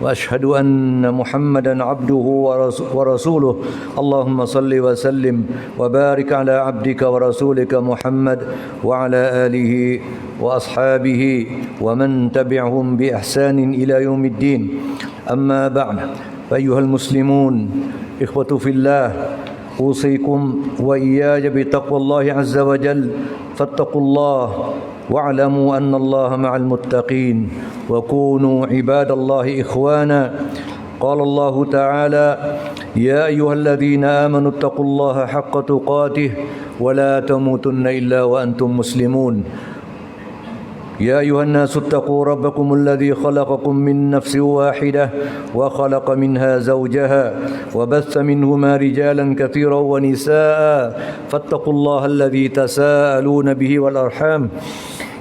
وأشهد أن محمدا عبده ورس- ورسوله. اللهم صل وسلم وبارك على عبدك ورسولك محمد وعلى آله وأصحابه ومن تبعهم بإحسان إلى يوم الدين. أما بعد فايها المسلمون إخوة في الله أوصيكم وإياي بتقوى الله عز وجل. فاتقوا الله واعلموا أن الله مع المتقين. وكونوا عباد الله إخوانا. قال الله تعالى يا أيها الذين آمنوا اتقوا الله حق تقاته ولا تموتن إلا وأنتم مسلمون. يا أيها الناس اتقوا ربكم الذي خلقكم من نفس واحدة وخلق منها زوجها وبث منهما رجالا كثيرا ونساء فاتقوا الله الذي تساءلون به والأرحام.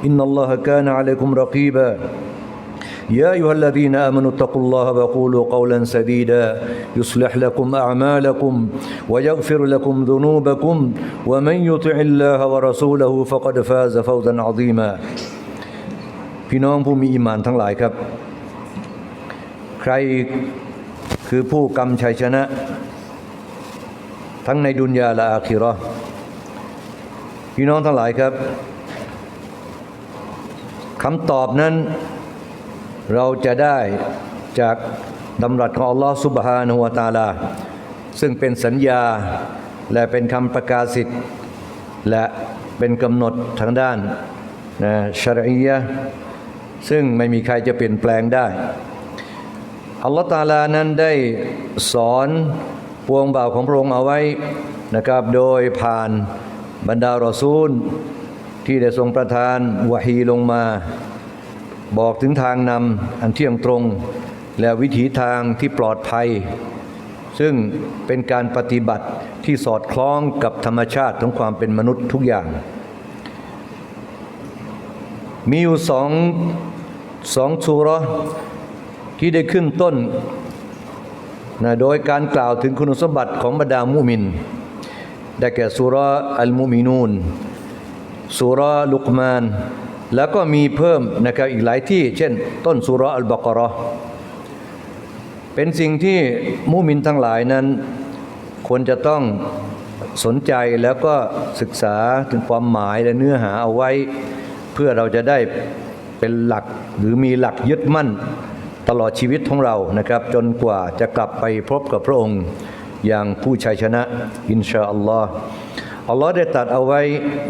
إن الله كان عليكم رقيبا. يا أيها الذين آمنوا اتقوا الله وقولوا قولا سديدا يصلح لكم أعمالكم ويغفر لكم ذنوبكم ومن يطع الله ورسوله فقد فاز فوزا عظيما พี่น้องผู้มีอิมานทั้งหลายครับ ใครคือผู้กำชัยชนะ ทั้งในดุนยาและอาคิเราะห์พี่น้องทั้งหลายครับคำตอบนั้น เราจะได้จากดำรัสของอัลลอฮฺสุบฮานะฮูวะตาลา ซึ่งเป็นสัญญาและเป็นคำประกาศสิทธิ์และเป็นกำหนดทางด้านนะชารียะซึ่งไม่มีใครจะเปลี่ยนแปลงได้ อัลลอฮฺตาลานั้นได้สอนปวงบ่าวของพระองค์เอาไว้นะครับ โดยผ่านบรรดารอซูลที่ได้ทรงประทานวะฮีลงมา บอกถึงทางนำอันเที่ยงตรง และวิถีทางที่ปลอดภัย ซึ่งเป็นการปฏิบัติที่สอดคล้องกับธรรมชาติของความเป็นมนุษย์ทุกอย่าง มีอยู่สองสองชูราะห์ที่ได้ขึ้นต้นนะโดยการกล่าวถึงคุณสมบัติของบรรดามุมิน ได้แก่สุรอัลมุมินูนสุรลุกมาน แล้วก็มีเพิ่มนะครับอีกหลายที่ เช่น ต้นสุราะอัลบากราะห์เป็นสิ่งที่มุมินทั้งหลายนั้น ควรจะต้องสนใจแล้วก็ศึกษาถึงความหมายและเนื้อหาเอาไว้ เพื่อเราจะได้เป็นหลักหรือมีหลักยึดมั่นตลอดชีวิตของเรานะครับ จนกว่าจะกลับไปพบกับพระองค์อย่างผู้ชัยชนะ อินชาอัลลอฮ์อัลลอฮ์ได้ตรัดเอาไว้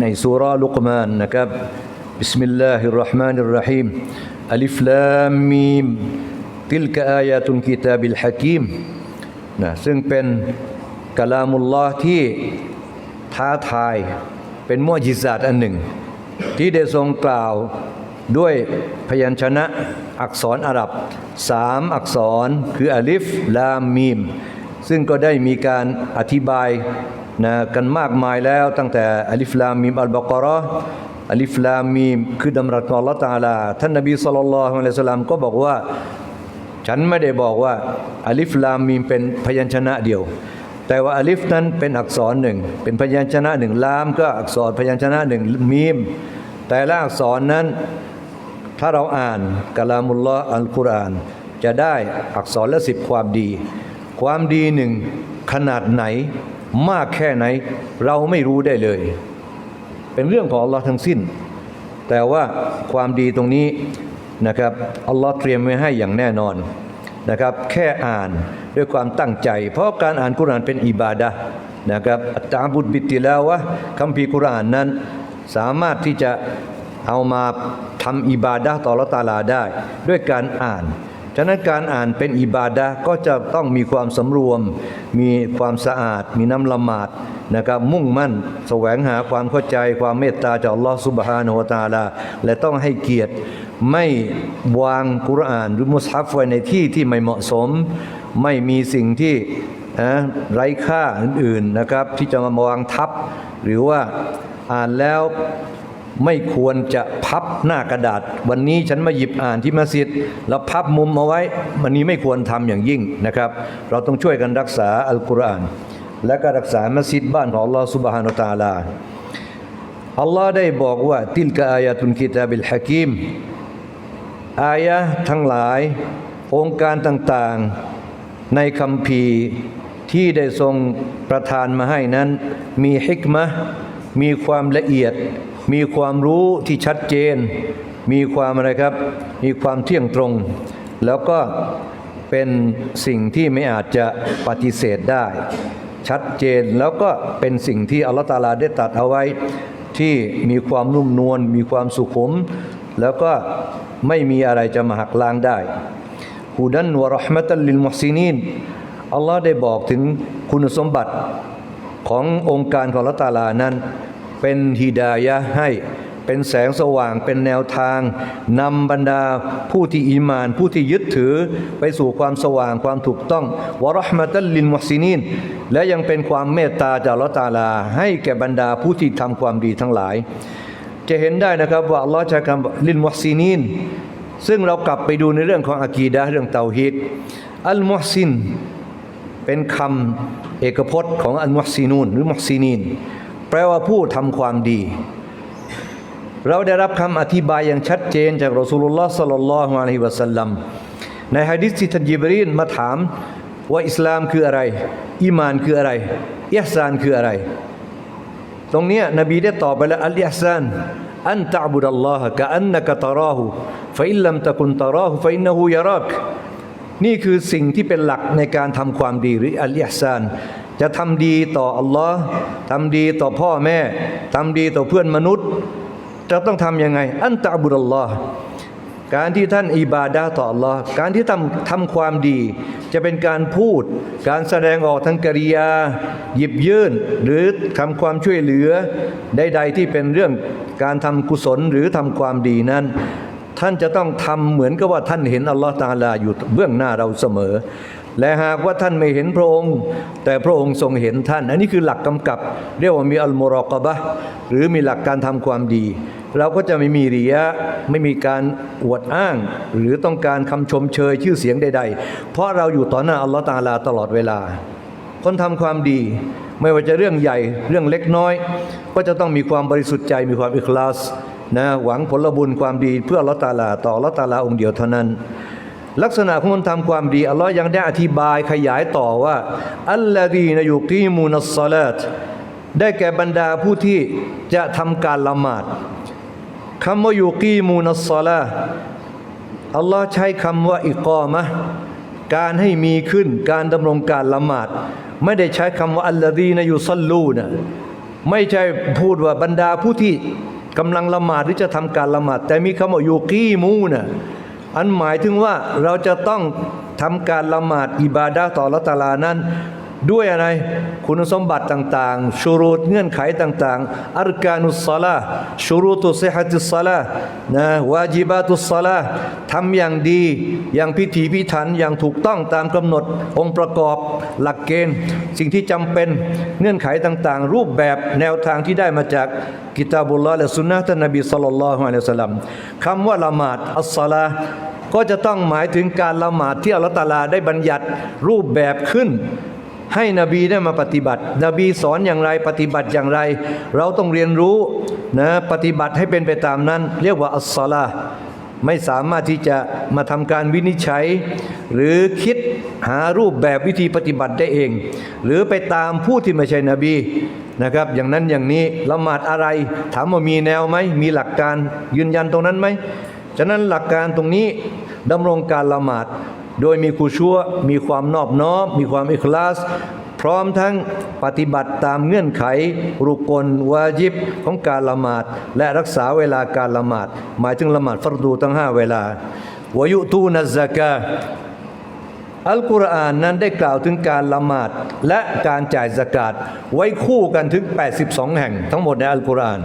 ในสุราลุกมานนะครับ บิสมิลลาฮิรเราะห์มานิรเราะฮีมอัลิฟลามมีมติลกะอายาตุลกิตาบิลฮะกีมนะซึ่งเป็นกลามุลลอฮ์ที่ท้าทายเป็นมุอจิซาตอันหนึ่ง ที่ได้ทรงกล่าวด้วยพยัญชนะอักษรอาหรับสามอักษรคืออาลิฟลามมีม ซึ่งก็ได้มีการอธิบายนะกันมากมายแล้วตั้งแต่อาลิฟลามมีมอัลบากราะ อาลิฟลามีมคือดำรัสของอัลลอฮฺตาลาท่านนบีศ็อลลัลลอฮุอะลัยฮิวะซัลลัมก็บอกว่า ฉันไม่ได้บอกว่าอาลิฟลามีมเป็นพยัญชนะเดียว แต่ว่าอาลิฟนั้นเป็นอักษรหนึ่งเป็นพยัญชนะหนึ่งลามก็อักษรพยัญชนะหนึ่งมีม แต่ละอักษรนั้นถ้าเราอ่านกะลามุลลอฮ์อัลกุรอานจะได้อักษรละสิบความดี ความดีหนึ่งขนาดไหนมากแค่ไหนเราไม่รู้ได้เลย เป็นเรื่องของอัลลอฮ์ทั้งสิ้น แต่ว่าความดีตรงนี้นะครับอัลลอฮ์เตรียมไว้ให้อย่างแน่นอนนะครับ แค่อ่านด้วยความตั้งใจ เพราะการอ่านกุรานเป็นอิบาดะห์นะครับอัตตาบุตบิติลาววะคัมภีกุรานนั้นสามารถที่จะเอามาทำอิบาดะห์ต่อละตาลาได้ ด้วยการอ่าน ฉะนั้นการอ่านเป็นอิบาดะก็จะต้องมีความสำรวม มีความสะอาด มีน้ำละหมาดนะครับมุ่งมั่นแสวงหาความเข้าใจความเมตตาจากอัลลอฮฺซุบฮานะฮูวตาลา และต้องให้เกียรติไม่วางกุรอานหรือมุสฮัฟไว้ในที่ที่ไม่เหมาะสม ไม่มีสิ่งที่ไร้ค่าอื่นๆนะครับที่จะมาวางทับ หรือว่าอ่านแล้ว ไม่ควรจะพับหน้ากระดาษ วันนี้ฉันมาหยิบอ่านที่มัสยิดแล้วพับมุมเอาไว้วันนี้ไม่ควรทำอย่างยิ่งนะครับ เราต้องช่วยกันรักษาอัลกุรอาน และก็รักษามัสยิดบ้านของอัลลอฮฺสุบฮานาตะอาลาอัลลอฮ์ได้บอกว่าติลกะอายะตุนกิตาบิลฮะกีมอายะทั้งหลาย องค์การต่างๆในคำพีที่ได้ทรงประทานมาให้นั้น มีฮิกมะมีความละเอียด มีความรู้ที่ชัดเจน มีความอะไรครับ มีความเที่ยงตรง แล้วก็เป็นสิ่งที่ไม่อาจจะปฏิเสธได้ ชัดเจนแล้วก็เป็นสิ่งที่อัลลอฮฺตาลาได้ตัดเอาไว้ ที่มีความนุ่มนวลมีความสุขุม แล้วก็ไม่มีอะไรจะมาหักล้างได้ฮูดันวะรห์มะตัลลิลมุฮซินีนอัลลอฮ์ได้บอกถึงคุณสมบัติขององค์การของอัลตาลานั้น เป็นฮิดายะให้เป็นแสงสว่างเป็นแนวทางนำบรรดาผู้ที่อีมาน ผู้ที่ยึดถือไปสู่ความสว่างความถูกต้องวะระห์มะตัลลิลมุฮซินีนและยังเป็นความเมตตาจากลลอตาลา ให้แก่บรรดาผู้ที่ทำความดีทั้งหลาย จะเห็นได้นะครับว่าอัลลอฮ์ใช้คำลินมุฮซินีนซึ่งเรากลับไปดูในเรื่องของอากีดะเรื่องเตาฮีดอัลมุฮซินเป็นคำเอกพจน์ของอัลมุฮซินูนหรือมุฮซินีน แปลว่าผู้ทำความดี เราได้รับคำอธิบายอย่างชัดเจนจากรอสูลุลลอฮ์สัลลัลลอฮุอะลัยฮิวะสัลลัมในฮะดิษที่ท่านยิบรีนมาถามว่าอิสลามคืออะไรอีมานคืออะไรอิฮซานคืออะไร ตรงนี้นบีได้ตอบไปแล้วอัลอิฮซานอันตะบุดัลลอฮะกะอันนกะตะราหูฟะอิลลัมตะกุนตะราหูฟะอินนะฮูยะรักนี่คือสิ่งที่เป็นหลักในการทำความดีหรืออัลอิฮซาน จะทำดีต่ออัลลอฮ์ทำดีต่อพ่อแม่ทำดีต่อเพื่อนมนุษย์ จะต้องทำยังไง อันตะบุดัลลอฮ์การที่ท่านอิบาดาต่ออัลลอฮ์การที่ทำทำความดี จะเป็นการพูด การแสดงออกทางกริยา หยิบยื่น หรือทำความช่วยเหลือใดๆที่เป็นเรื่องการทำกุศลหรือทำความดีนั้น ท่านจะต้องทำเหมือนกับว่าท่านเห็นอัลลอฮ์ตาลาอยู่เบื้องหน้าเราเสมอ และหากว่าท่านไม่เห็นพระองค์ แต่พระองค์ทรงเห็นท่าน อันนี้คือหลักกำกับ เรียกว่ามีอัลมรอกบะหรือมีหลักการทำความดี เราก็จะไม่มีริยะไม่มีการอวดอ้าง หรือต้องการคำชมเชยชื่อเสียงใด ๆ เพราะเราอยู่ต่อหน้าอัลลอฮ์ตาลาตลอดเวลา คนทำความดีไม่ว่าจะเรื่องใหญ่เรื่องเล็กน้อย ก็จะต้องมีความบริสุทธิ์ใจมีความอิคลาสนะหวังผลบุญความดีเพื่ออัลลอฮ์ตาลาต่ออัลลอฮ์ตาลาองค์เดียวเท่านั้น ลักษณะของคนทำความดีอัลลอฮ์ยังได้อธิบายขยายต่อว่าอัลลอฮีนยุกีมูนัสซาลตได้แก่บรรดาผู้ที่จะทำการละหมาดคำว่ายุกีมูนัสซาลาอัลลอฮ์ใช้คำว่าอิกอมะการให้มีขึ้นการดำรงการละหมาด ไม่ได้ใช้คำว่าอัลลอฮีนยุซัลลูนะไม่ใช่พูดว่าบรรดาผู้ที่กำลังละหมาดหรือจะทำการละหมาด แต่มีคำว่ายุกีมูนะ อันหมายถึงว่าเราจะต้องทำการละหมาดอิบาดะต่อละตาลานั้น ด้วยอะไรคุณสมบัติต่างๆ ชูรูตเงื่อนไขต่างๆอัรกานุสซาลาชูรูตุเซฮัติสซาลานะวาจิบาตุสซาลาทำอย่างดีอย่างพิถีพิถันอย่างถูกต้องตามกำหนดองค์ประกอบหลักเกณฑ์ สิ่งที่จำเป็นเงื่อนไขต่างๆ รูปแบบแนวทางที่ได้มาจากกิตาบุลลอฮ์และสุนนะท่านนบีสัลลัลลอฮุอะลัยฮิวะสัลลัมคำว่าละหมาดอัสซาลาก็จะต้องหมายถึงการละหมาดที่อัลลอฮฺตาลาได้บัญญัติรูปแบบขึ้น ให้นบีได้มาปฏิบัติ นบีสอนอย่างไรปฏิบัติอย่างไร เราต้องเรียนรู้นะปฏิบัติให้เป็นไปตามนั้น เรียกว่าอัสซาลาไม่สามารถที่จะมาทำการวินิจฉัย หรือคิดหารูปแบบวิธีปฏิบัติได้เอง หรือไปตามผู้ที่ไม่ใช่นบีนะครับ อย่างนั้นอย่างนี้ละหมาดอะไร ถามว่ามีแนวไหมมีหลักการยืนยันตรงนั้นไหมฉะนั้นหลักการตรงนี้ดำรงการละหมาด โดยมีคูชั่วมีความนอบน้อม มีความอิคลาส พร้อมทั้งปฏิบัติตามเงื่อนไข รุกลวาจิบของการละหมาด และรักษาเวลาการละหมาด หมายถึงละหมาดฟัรดูทั้ง 5 เวลาวายุตูนัซกาอัลกุรอานนั้นได้กล่าวถึงการละหมาดและการจ่ายสกาดไว้คู่กันถึง 82 แห่งทั้งหมดในอัลกุรอาน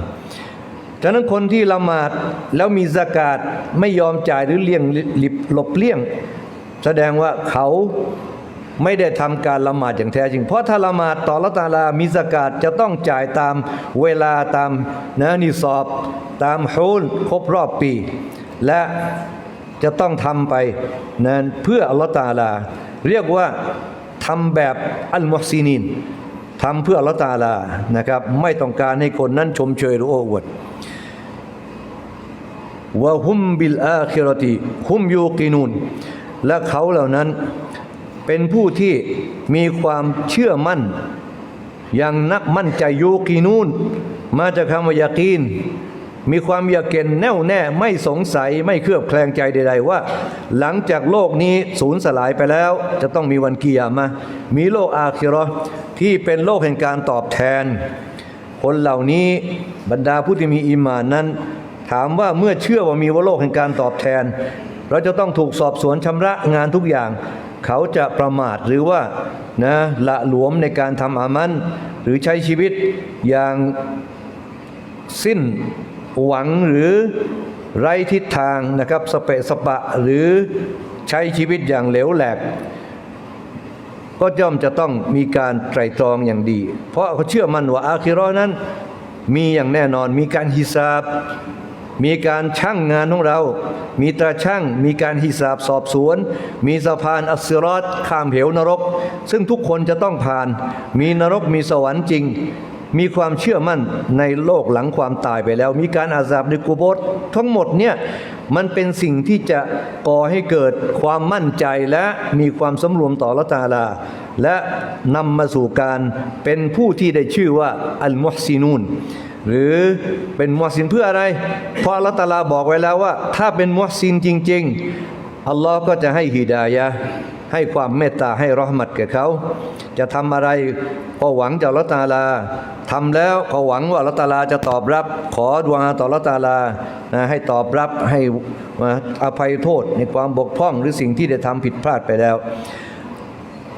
ฉะนั้นคนที่ละหมาดแล้วมีสกาดไม่ยอมจ่ายหรือเลี่ยงหลบเลี่ยง แสดงว่าเขาไม่ได้ทำการละหมาดอย่างแท้จริง เพราะถ้าละหมาดต่อละตาลามีสกาดจะต้องจ่ายตามเวลาตามนะนิสอบ ตามฮูลครบรอบปี และจะต้องทำไปนะเพื่ออัลลอฮฺตาลา เรียกว่าทำแบบอัลมุฮซินินทำเพื่ออัลลอฮฺตาลานะครับ ไม่ต้องการให้คนนั้นชมเชยหรือโอ้อวดวะฮุมบิลอาคิรติฮุมยูกินูน และเขาเหล่านั้นเป็นผู้ที่มีความเชื่อมั่น อย่างนักมั่นใจยูกีนูนมาจากคำว่ายากีน มีความยาเกนแน่วแน่ไม่สงสัยไม่เคลือบแคลงใจใด ๆ ว่า หลังจากโลกนี้สูญสลายไปแล้ว จะต้องมีวันเกียรมา มีโลกอาคิราะห์ที่เป็นโลกแห่งการตอบแทน คนเหล่านี้บรรดาผู้ที่มีอีหมานนั้น ถามว่าเมื่อเชื่อว่ามีวโลกแห่งการตอบแทน เราจะต้องถูกสอบสวนชำระงานทุกอย่าง เขาจะประมาทหรือว่านะละหลวมในการทำอามัน หรือใช้ชีวิตอย่างสิ้นหวังหรือไร้ทิศทางนะครับสเปะสปะหรือใช้ชีวิตอย่างเหลวแหลก ก็ย่อมจะต้องมีการไตรตรองอย่างดี เพราะเขาเชื่อมั่นว่าอาคิราะห์นั้นมีอย่างแน่นอนมีการฮิซาบ มีการชั่งงานของเรา มีตราช่าง มีการฮิซาบสอบสวน มีสะพานอัสซิรอตข้ามเหวนรก ซึ่งทุกคนจะต้องผ่าน มีนรกมีสวรรค์จริง มีความเชื่อมั่นในโลกหลังความตายไปแล้ว มีการอาซาบในกุโบสทั้งหมดเนี่ยมันเป็นสิ่งที่จะก่อให้เกิดความมั่นใจและมีความสำรวมต่อละตาลา และนำมาสู่การเป็นผู้ที่ได้ชื่อว่าอัลมุฮซินูน หรือเป็นมุฮซินเพื่ออะไร เพราะอัลลอฮฺตาลาบอกไว้แล้วว่า ถ้าเป็นมุฮซินจริง ๆ อัลลอฮ์ก็จะให้ฮิดายะให้ความเมตตาให้รอห์มัดแก่เขา จะทำอะไรก็หวังจากลลอฮฺตาลาทำแล้วก็หวังว่าลลอฮฺตาลาจะตอบรับ ขอดวงต่อลลอฮฺตาลานะให้ตอบรับให้อภัยโทษในความบกพร่องหรือสิ่งที่ได้ทำผิดพลาดไปแล้ว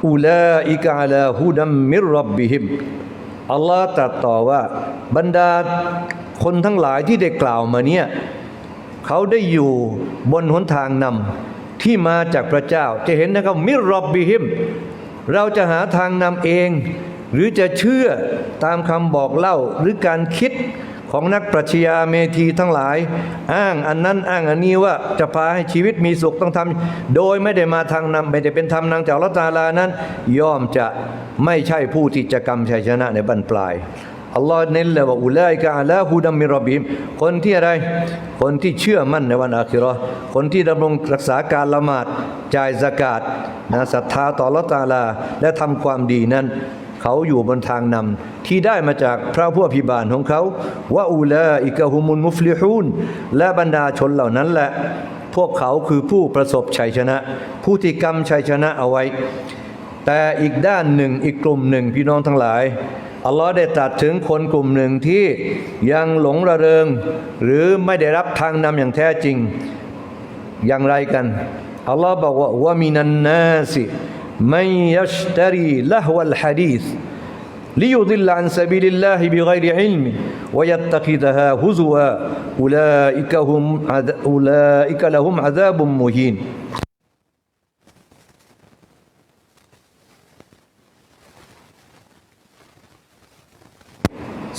อุลาอิกาลาฮุดัมมิรรับบิฮิม อัลลอฮ์ตรัสต่อว่าบรรดาคนทั้งหลายที่ได้กล่าวมาเนี่ยเขาได้อยู่บนหนทางนำที่มาจากพระเจ้า จะเห็นนะครับมิรบบิฮิม เราจะหาทางนำเอง หรือจะเชื่อตามคำบอกเล่าหรือการคิด ของนักปรัชญาเมธีทั้งหลาย อ้างอันนั้นอ้างอันนี้ว่าจะพาให้ชีวิตมีสุขต้องทำโดยไม่ได้มาทางนำไม่ได้เป็นธรรมนางจากอัลลอฮฺตาลานั้น ย่อมจะไม่ใช่ผู้ที่จะกำชัยชนะในบั้นปลายอัลลอฮ์เน้นเลยว่าอุลัยกะอาลาฮูดัมมิรบิมคนที่อะไร คนที่เชื่อมั่นในวันอาคิราะห์คนที่ดำรงรักษาการละหมาดจ่ายสกาดนะศรัทธาต่ออัลลอฮ์ตาลา และทำความดีนั้น เขาอยู่บนทางนำที่ได้มาจากพระผู้อภิบาลของเขาว่าอูลาอิกะฮุมุลมุฟลิฮูนและบรรดาชนเหล่านั้นแหละ พวกเขาคือผู้ประสบชัยชนะ ผู้ที่กำชัยชนะเอาไว้ แต่อีกด้านหนึ่งอีกกลุ่มหนึ่งพี่น้องทั้งหลายอัลลอฮ์ได้ตรัสถึงคนกลุ่มหนึ่งที่ยังหลงระเริง หรือไม่ได้รับทางนำอย่างแท้จริงอย่างไรกันอัลลอฮ์บอกว่าว่ามินันนาสิ มันยัชตรีละฮวัลฮะดีษ ليضل عن سبيل الله بغير علم ويتخذها هزوا أولئك, هم عذ- أولئك لهم عذاب مهين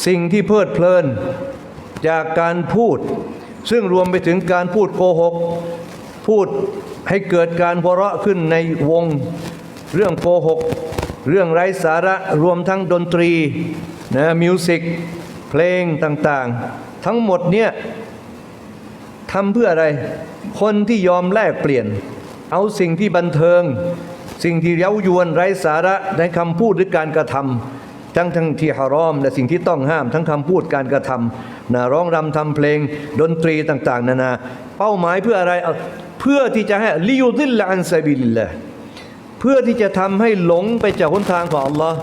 สิ่งที่เพลิดเพลินจากการพูด ซึ่งรวมไปถึงการพูดโกหก พูดให้เกิดการหัวเราะขึ้นในวง เรื่องโกหก เรื่องไร้สาระรวมทั้งดนตรีนะมิวสิกเพลงต่างๆ ทั้งหมดเนี่ยทำเพื่ออะไร คนที่ยอมแลกเปลี่ยน เอาสิ่งที่บันเทิง สิ่งที่เย้ายวนไร้สาระในคำพูดหรือการกระทำทั้งทั้งที่ฮารอมและสิ่งที่ต้องห้าม ทั้งคำพูดการกระทำนะร้องรำทำเพลงดนตรีต่าง ๆ นานา เป้าหมายเพื่ออะไรเพื่อที่จะให้ลิยุดิลละอันซาบิลละ เพื่อที่จะทำให้หลงไปจากหนทางของอัลลอฮ์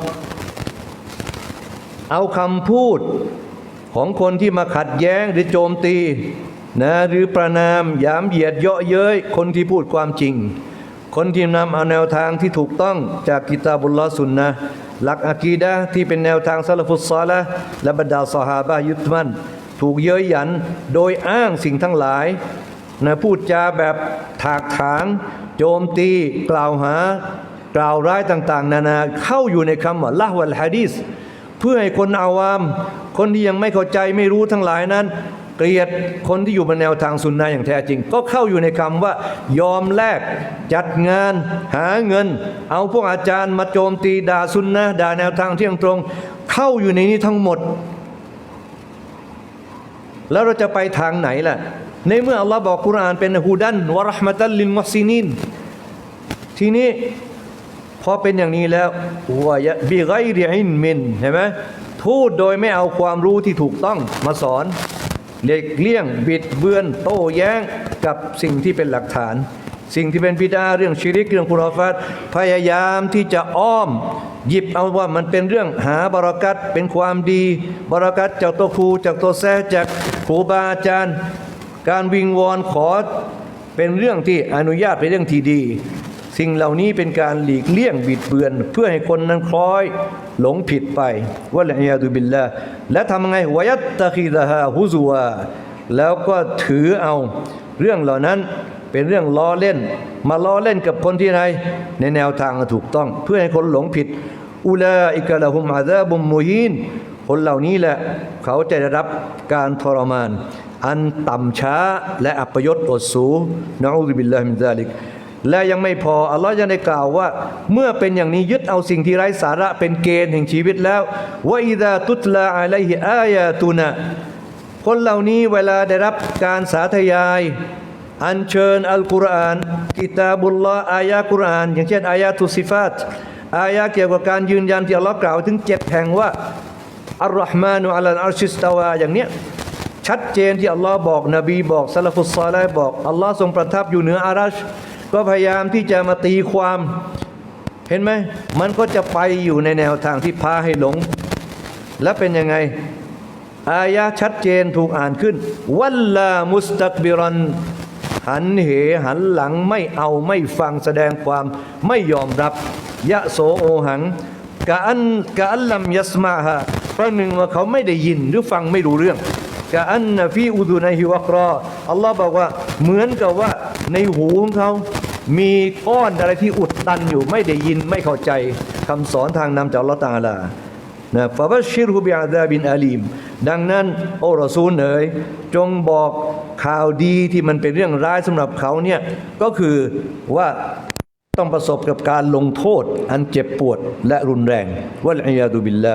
เอาคำพูดของคนที่มาขัดแย้งหรือโจมตีนะหรือประนามยามเหยียดเยาะเย้ยคนที่พูดความจริง คนที่นำเอาแนวทางที่ถูกต้องจากกิตาบุลลอสุนนะหลักอะกีดะที่เป็นแนวทางซาลฟุตซอละและบรรดาซอฮาบะห์ยึดมั่นถูกเย้ยหยันโดยอ้างสิ่งทั้งหลายนะพูดจาแบบถากถาง โจมตีกล่าวหากล่าวร้ายต่างๆ นานาเข้าอยู่ในคำว่าละวัลฮะดีสเพื่อให้คนอาวาม คนที่ยังไม่เข้าใจไม่รู้ทั้งหลายนั้น เกลียดคนที่อยู่บนแนวทางสุนนะอย่างแท้จริง ก็เข้าอยู่ในคำว่ายอมแลกจัดงาน หาเงิน เอาพวกอาจารย์มาโจมตีด่าสุนนะด่าแนวทางเที่ยงตรง เข้าอยู่ในนี้ทั้งหมด แล้วเราจะไปทางไหนล่ะ ในเมื่ออัลลอฮ์บอกกุรอานเป็นฮูดันวะรห์มะตัลลิลมุซินินทีนี้พอเป็นอย่างนี้แล้ววะยะบิไกรอินมินเห็นไหมพูดโดยไม่เอาความรู้ที่ถูกต้องมาสอนเลีกเลี่ยงบิดเบือนโต้แย้งกับสิ่งที่เป็นหลักฐาน สิ่งที่เป็นบิดาเรื่องชิริกเรื่องคุรอฟัตพยายามที่จะอ้อม หยิบเอาว่ามันเป็นเรื่องหาบารักัตเป็นความดีบารักัตจากตัวครูจากตัวแท้จากครูบาอาจารย์ การวิงวอนขอเป็นเรื่องที่อนุญาตเป็นเรื่องที่ดี สิ่งเหล่านี้เป็นการหลีกเลี่ยงบิดเบือน เพื่อให้คนนั้นคล้อยหลงผิดไปวะลัยาดุบิลละและทำไงวยัตตะคีดะฮาฮุซัวแล้วก็ถือเอาเรื่องเหล่านั้นเป็นเรื่องล้อเล่น มาล้อเล่นกับคนที่ไหนในแนวทางถูกต้อง เพื่อให้คนหลงผิดอุลาอิกะละฮุมอาซาบุมมุฮีนคนเหล่านี้แหละเขาจะได้รับการทรมาน อันต่ำช้าและอัปยศอดสูนะอูบิลลาฮิมิซาลิกและยังไม่พออัลลอฮ์ยังได้กล่าวว่า เมื่อเป็นอย่างนี้ยึดเอาสิ่งที่ไร้สาระเป็นเกณฑ์แห่งชีวิตแล้วว่าอิดาตุตลาอะลัยฮิอายาตุนะคนเหล่านี้เวลาได้รับการสาธยาย อัญเชิญอัลกุรอานกิตาบุลลอฮ์อายะกุรอาน อย่างเช่นอายะตุสิฟัตอายะเกี่ยวกับการยืนยันที่อัลลอฮ์กล่าวถึงเจ็ดแห่งว่าอัลลอฮ์มานุอัลลอัลชิสตาวาอย่างเนี้ย ชัดเจนที่อัลลอฮ์บอก นบีบอกซาลฟุสซาลบอกอัลลอฮ์ทรงประทับอยู่เหนืออารัช ก็พยายามที่จะมาตีความเห็นไหมมันก็จะไปอยู่ในแนวทางที่พาให้หลง และเป็นยังไง อายะชัดเจนถูกอ่านขึ้น วัลลามุสตักบิรัน หันเหหันหลังไม่เอาไม่ฟังแสดงความไม่ยอมรับ ยะโสโอหังกะอันกะอัลลัมยัสมาฮะเพราะหนึ่งว่าเขาไม่ได้ยินหรือฟังไม่รู้เรื่อง กะอันนะฟีอุดุในฮิวักรออัลลอฮ์บอกว่าเหมือนกับว่าในหูของเขา มีก้อนอะไรที่อุดตันอยู่ไม่ได้ยินไม่เข้าใจคำสอนทางนำจากอัลลอฮ์ตาลานะฟะบัชชิรฮุบิอาซาบินอาลีม ดังนั้นโอรอซูลเอ๋ยจงบอกข่าวดีที่มันเป็นเรื่องร้ายสำหรับเขาเนี่ยก็คือว่าต้องประสบกับการลงโทษอันเจ็บปวดและรุนแรงวะลัยยาดุบิลลา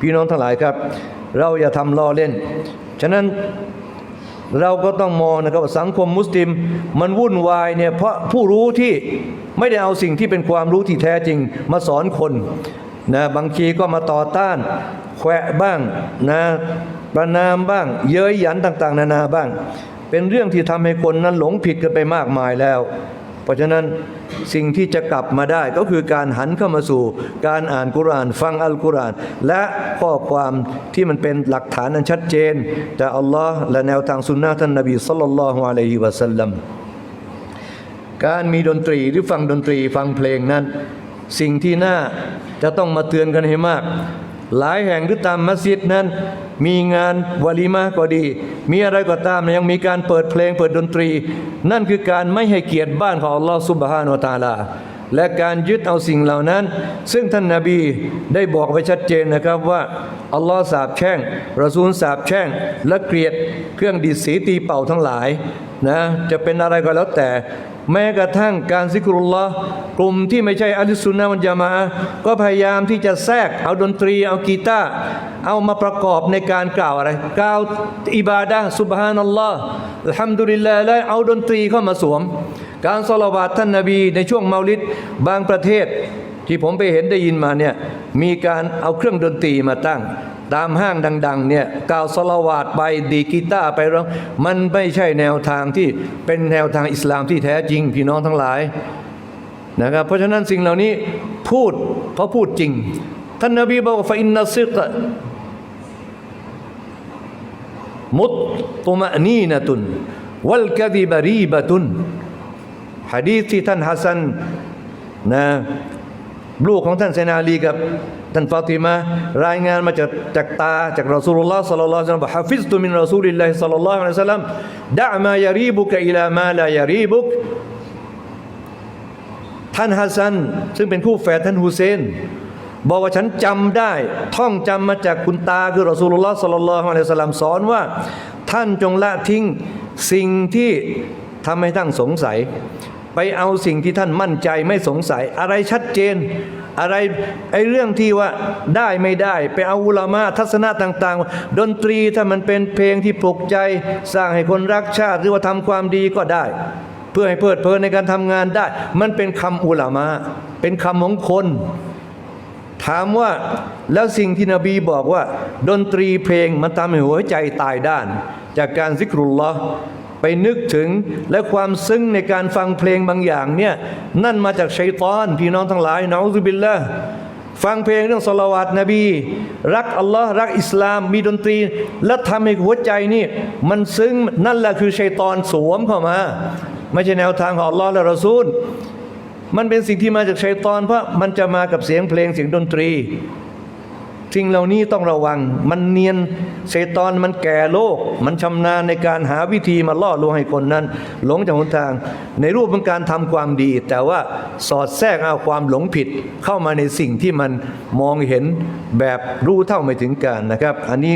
พี่น้องทั้งหลายครับ เราอย่าทำล้อเล่น ฉะนั้นเราก็ต้องมองนะครับสังคมมุสลิมมันวุ่นวายเนี่ยเพราะผู้รู้ที่ไม่ได้เอาสิ่งที่เป็นความรู้ที่แท้จริงมาสอนคนนะบางทีก็มาต่อต้านแขวะบ้างนะประนามบ้าง เย้ยหยันต่าง ๆ นานาบ้าง เป็นเรื่องที่ทำให้คนนั้นหลงผิดกันไปมากมายแล้ว เพราะฉะนั้นสิ่งที่จะกลับมาได้ก็คือการหันเข้ามาสู่ การอ่านกุรานฟังอัลกุราน และข้อความที่มันเป็นหลักฐานอันชัดเจนจากอัลลอฮ์และแนวทางสุนนะท่านนบีสัลลัลลอฮุอะลัยฮิวะสัลลัมการมีดนตรีหรือฟังดนตรีฟังเพลงนั้น สิ่งที่น่าจะต้องมาเตือนกันให้มาก หลายแห่งหรือตามมัสยิดนั้น มีงานวาลีมาก็ดี มีอะไรก็ตามยังมีการเปิดเพลงเปิดดนตรี นั่นคือการไม่ให้เกียรติบ้านของอัลลอฮฺซุบฮานาอัลตาลา และการยึดเอาสิ่งเหล่านั้น ซึ่งท่านนาบีได้บอกไว้ชัดเจนนะครับว่าอัลลอฮ์สาบแช่งรอซูลสาบแช่ง และเกลียดเครื่องดีดสีตีเป่าทั้งหลายนะจะเป็นอะไรก็แล้วแต่ แม้กระทั่งการซิกรุลลอฮ์กลุ่มที่ไม่ใช่อัลสุนนะวันจามะก็พยายามที่จะแทรกเอาดนตรีเอากีตาร์เอามาประกอบในการกล่าวอะไร กล่าวอิบาดะห์ซุบฮานัลลอฮ์อัลฮัมดุลิลลาห์และเอาดนตรีเข้ามาสวม การสละวาตท่านนาบีในช่วงเมาลิดบางประเทศ ที่ผมไปเห็นได้ยินมาเนี่ยมีการเอาเครื่องดนตรีมาตั้ง ตามห้างดังๆเนี่ยกล่าวสละวาดไปดีกีตาร์ไปร้องมันไม่ใช่แนวทางที่เป็นแนวทางอิสลามที่แท้จริงพี่น้องทั้งหลายนะครับเพราะฉะนั้นสิ่งเหล่านี้พูดเขาะพูดจริง ท่านนบีบอกว่าฟอินนัสิกะมุตตุมะนีนะตุนวัลกะดิบรีบะตุนฮะดีที่ท่านฮัสซันนะ ลูกของท่านเซนาลีกับท่านฟาติมารายงานมาจากจากตาจากรอสูลุลลอฮ์สัลลัลลอฮุอะลัยฮิวะซัลลัมฮะฟิซตุมินรอซูลิลลาฮิสัลลัลลอฮุอะลัยฮิวะซัลลัมดะมายารีบุกอิลามาลายารีบุกท่านฮัสซัน ซึ่งเป็นคู่แฝดท่านฮุเซน บอกว่าฉันจำได้ ท่องจำมาจากคุณตาคือรอสูลุลลอฮ์สัลลัลลอฮุอะลัยฮิวะสัลลัมสอนว่า ท่านจงละทิ้งสิ่งที่ทำให้ท่านสงสัย ไปเอาสิ่งที่ท่านมั่นใจไม่สงสัย อะไรชัดเจน อะไรไอ้เรื่องที่ว่าได้ไม่ได้ไปเอาอุลามะทัศนะต่างๆ ดนตรีถ้ามันเป็นเพลงที่ปลุกใจ สร้างให้คนรักชาติ หรือว่าทำความดีก็ได้ เพื่อให้เพลิดเพลินในการทำงานได้ มันเป็นคำอุลามะเป็นคำของคน ถามว่าแล้วสิ่งที่นบีบอกว่า ดนตรีเพลงมันทำให้หัวใจตายด้าน จากการซิกรุลลอ ไปนึกถึงและความซึ้งในการฟังเพลงบางอย่างเนี่ยนั่นมาจากชัยตอน พี่น้องทั้งหลายนะอูซุบิลละฟังเพลงเรื่องสลาวาตนบี รักอัลลอฮ์รักอิสลามมีดนตรี และทำให้หัวใจนี่มันซึ้งนั่นแหละคือชัยตอนสวมเข้ามา ไม่ใช่แนวทางของอัลลอฮ์และรอซูล มันเป็นสิ่งที่มาจากชัยตอนเพราะมันจะมากับเสียงเพลงเสียงดนตรี สิ่งเหล่านี้ต้องระวัง มันเนียนชัยตอนมันแก่โลก มันชำนาญในการหาวิธีมาล่อลวงให้คนนั้น หลงจากหนทาง ในรูปของการทำความดี แต่ว่าสอดแทรกเอาความหลงผิดเข้ามาในสิ่งที่มันมองเห็นแบบรู้เท่าไม่ถึงการนะครับ อันนี้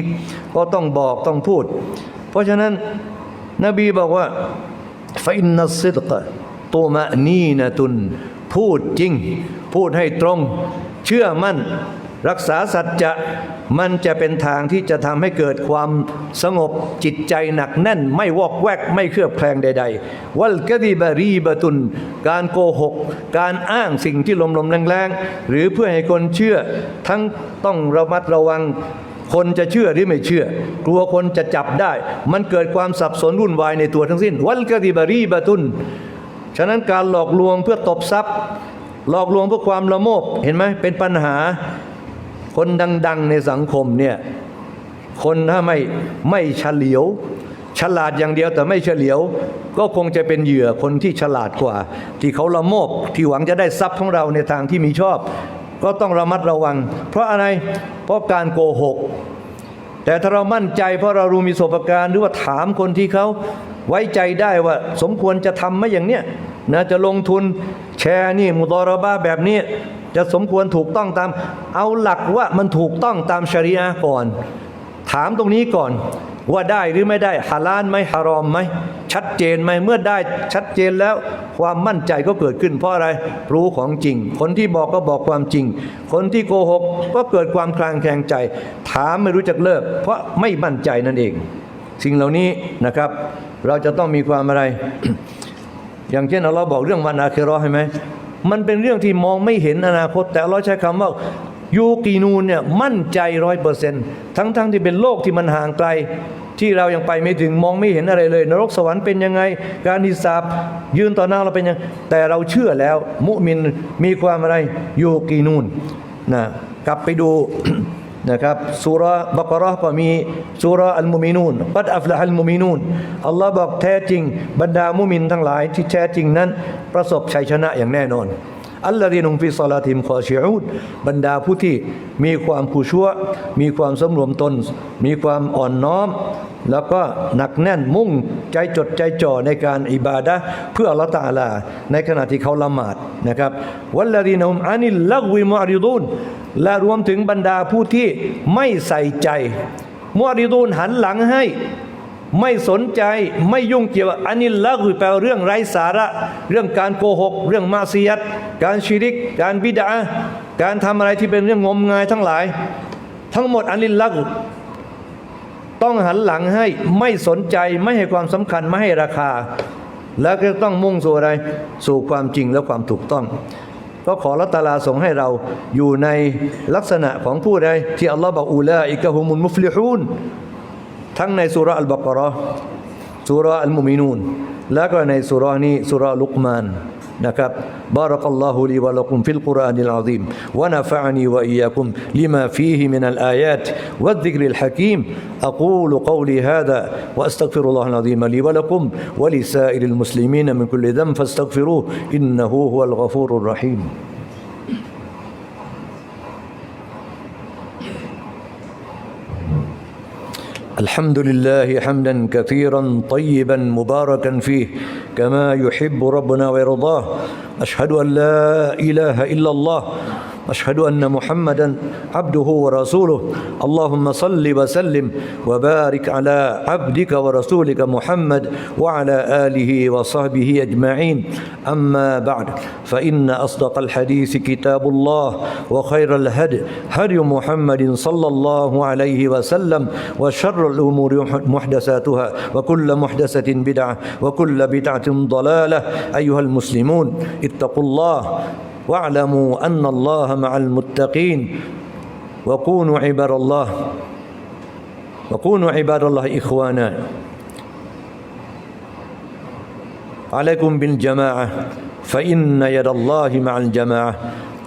ก็ต้องบอกต้องพูด เพราะฉะนั้นนบีบอกว่าฟินนัสซิดกะตัวมะนีนะตุนพูดจริง พูดให้ตรง เชื่อมั่น รักษาสัจจะมันจะเป็นทางที่จะทำให้เกิดความสงบจิตใจหนักแน่น ไม่วอกแวกไม่เครือบแคลงใด ๆ วัลกะดีบารีบะตุน การโกหก การอ้างสิ่งที่ลมๆแรงๆ หรือเพื่อให้คนเชื่อ ทั้งต้องระมัดระวังคนจะเชื่อหรือไม่เชื่อ กลัวคนจะจับได้ มันเกิดความสับสนวุ่นวายในตัวทั้งสิ้น วัลกะดิบารีบะตุน ฉะนั้นการหลอกลวงเพื่อตบทรัพย์ หลอกลวงเพื่อความละโมบเห็นไหมเป็นปัญหา คนดัง ๆ ในสังคมเนี่ยคนถ้าไม่ไม่เฉลียว ฉลาดอย่างเดียวแต่ไม่เฉลียว ก็คงจะเป็นเหยื่อคนที่ฉลาดกว่า ที่เขาละโมบที่หวังจะได้ทรัพย์ของเราในทางที่มีชอบ ก็ต้องระมัดระวัง เพราะอะไรเพราะการโกหก แต่ถ้าเรามั่นใจเพราะเรารู้มีประสบการณ์หรือว่าถามคนที่เขาไว้ใจได้ว่า สมควรจะทำไหมอย่างเนี้ยนะจะลงทุนแชร์นี่มุตอรบ้าแบบนี้ จะสมควรถูกต้องตาม เอาหลักว่ามันถูกต้องตามชริอะก่อน ถามตรงนี้ก่อนว่าได้หรือไม่ได้ฮาลาลไหมฮารอมไหมชัดเจนไหมเมื่อได้ชัดเจนแล้ว ความมั่นใจก็เกิดขึ้น เพราะอะไรรู้ของจริง คนที่บอกก็บอกความจริง คนที่โกหกก็เกิดความคลางแคลงใจ ถามไม่รู้จักเลิก เพราะไม่มั่นใจนั่นเอง สิ่งเหล่านี้นะครับ เราจะต้องมีความอะไร อย่างเช่นเราบอกเรื่องวันอาเคราใช่ไหม มันเป็นเรื่องที่มองไม่เห็นอนาคต แต่เราใช้คำว่ายูกีนูนเนี่ยมั่นใจร้อยเปอร์เซ็นต์ทั้งๆที่เป็นโลกที่มันห่างไกล ที่เรายังไปไม่ถึงมองไม่เห็นอะไรเลย นรกสวรรค์เป็นยังไง การอิสาบยืนต่อหน้าเราเป็นยังแต่เราเชื่อแล้ว มุมินมีความอะไรยูกีนูนนะกลับไปดู นะครับสุราบักราะห์ก็มีสุราอัลมุมินูนกัดอัฟละฮัลมุมินูนอัลลอฮ์บอกแท้จริง บรรดามุมินทั้งหลายที่แท้จริงนั้น ประสบชัยชนะอย่างแน่นอน อัลลอฮีนุมฟิซาลาติมคอชิอูดบรรดาผู้ที่มีความผู้ชั่ว มีความสำรวมตน มีความอ่อนน้อม แล้วก็หนักแน่นมุ่งใจจดใจจ่อในการอิบาดะเพื่ออัลลอฮฺตาลา ในขณะที่เขาละหมาดนะครับวัลลดีนุมอานิลลักวิมอริดูนและรวมถึงบรรดาผู้ที่ไม่ใส่ใจมอริดูนหันหลังให้ ไม่สนใจไม่ยุ่งเกี่ยวอันนี้ละคือแปลเรื่องไร้สาระ เรื่องการโกหก เรื่องมาซียัตการชิริก การบิดาการทำอะไรที่เป็นเรื่องงมงายทั้งหลาย ทั้งหมดอันนี้ละต้องหันหลังให้ไม่สนใจไม่ให้ความสำคัญไม่ให้ราคา แล้วก็ต้องมุ่งสู่อะไรสู่ความจริงและความถูกต้อง ก็ขอรัตาลาส่งให้เราอยู่ในลักษณะของผู้ใดที่อัลลอฮ์บอกอูลาอิกะฮุมุลมุฟลิฮูน ทั้งในสุรอัลบากรอสุรอัลมุมินูนแล้วก็ในสุรานี้สุราลุกมานนะครับบารักัลลอฮุลีวะลักุมฟิลกุรอานิลอาซีมวะนะฟะอานีวะอียาคุมลิมาฟีฮิมินัลอายาตวะซิกริลฮะกีมอะกูลกอลีฮาดะวะอัสตักฟิรุลลอฮุลอาซีมลีวะลักุมวะลิซาอิริลมุสลิมีนมินคุลลิดัมฟัสตักฟิรูอินนะฮูฮุวัลกอฟูรุรรหีม الحمد لله حمدا كثيرا طيبا مباركا فيه كما يحب ربنا ويرضاه. أشهد أن لا إله إلا الله أشهد أن محمدا عبده ورسوله. اللهم صل وسلم وبارك على عبدك ورسولك محمد وعلى آله وصحبه أجمعين. أما بعد فإن أصدق الحديث كتاب الله وخير الهدي هدي محمد صلى الله عليه وسلم وشر الأمور محدثاتها وكل محدثة بدعة وكل بدعة ضلالة. أيها المسلمون اتقوا الله واعلموا أن الله مع المتقين. وكونوا عباد الله. وكونوا عباد الله إخوانا. عليكم بالجماعة. فإن يد الله مع الجماعة.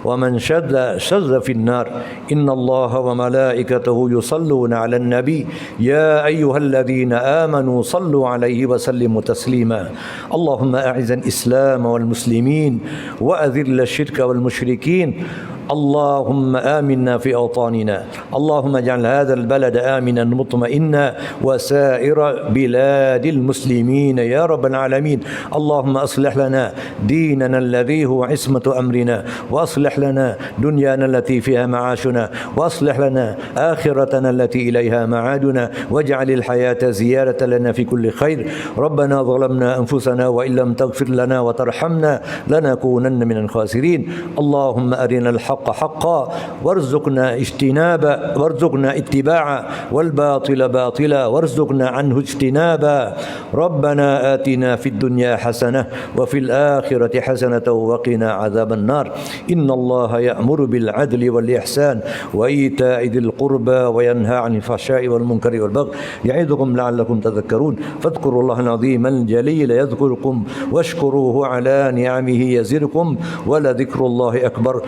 ومن شذ شذ في النار إن الله وملائكته يصلون على النبي يا أيها الذين آمنوا صلوا عليه وسلموا تسليما. اللهم أعز الإسلام والمسلمين وأذل الشرك والمشركين اللهم آمنا في أوطاننا. اللهم اجعل هذا البلد آمنا مطمئنا وسائر بلاد المسلمين يا رب العالمين. اللهم أصلح لنا ديننا الذي هو عصمة أمرنا وأصلح لنا دنيانا التي فيها معاشنا وأصلح لنا آخرتنا التي إليها معادنا واجعل الحياة زيادة لنا في كل خير. ربنا ظلمنا أنفسنا وإن لم تغفر لنا وترحمنا لنكونن من الخاسرين. اللهم أرنا الحق حقا وارزقنا اجتنابا وارزقنا اتباعا والباطل باطلا وارزقنا عنه اجتنابا. ربنا آتنا في الدنيا حسنة وفي الآخرة حسنة وقنا عذاب النار. إن الله يأمر بالعدل والإحسان وإيتاء ذي القربى وينهى عن الفحشاء والمنكر والبغي. يعظكم لعلكم تذكرون. فاذكروا الله العظيم الجليل يذكركم واشكروه على نعمه يزركم ولذكر الله أكبر.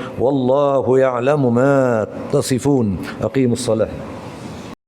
والله يعلم ما تصفون. أقيموا الصلاة.